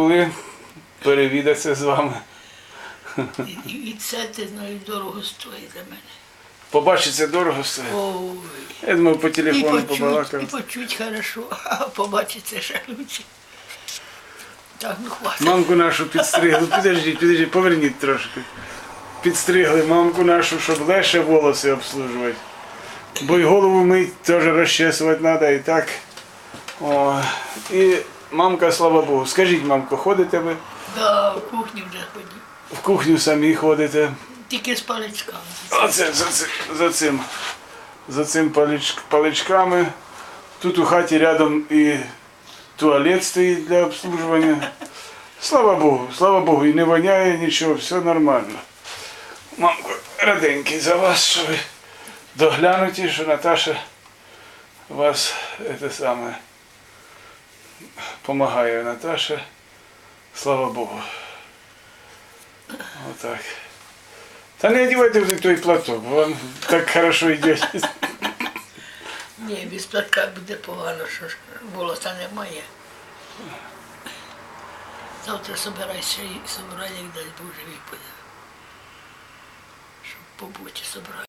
були перевідатися з вами. І, і, це, ти знаєш, дорого стоїть для мене. Побачиться дорого все. Ой. Я думав, по телефону почуть, і почуть хорошо, а побачиться ще лучше. Так, ну хватить. Мамку нашу підстригли. Підождіть, підождіть, поверніть трошки. Підстригли мамку нашу, щоб легше волоси обслужувати. Бо й голову мить теж розчесувати треба і так. О, і мамка, слава Богу. Скажіть, мамко, ходите ви? Да, в кухню вже ходив. В кухню самі ходите. Тільки з паличками. Оце за, за цим. За цим палич, паличками. Тут у хаті рядом і туалет стоїть для обслуживання. Слава Богу, слава Богу, і не воняє нічого, все нормально. Мамко, раденький за вас, що ви доглянуті, що Наташа вас це саме помагає Наташа. Слава Богу. Отак. Та не одівайте вже той платок, вам так хорошо йде. Ні, без платка буде погано, що ж волоса немає. Завтра собирайся і собирай, як дасть Боже випаде. Щоб побуті собирай.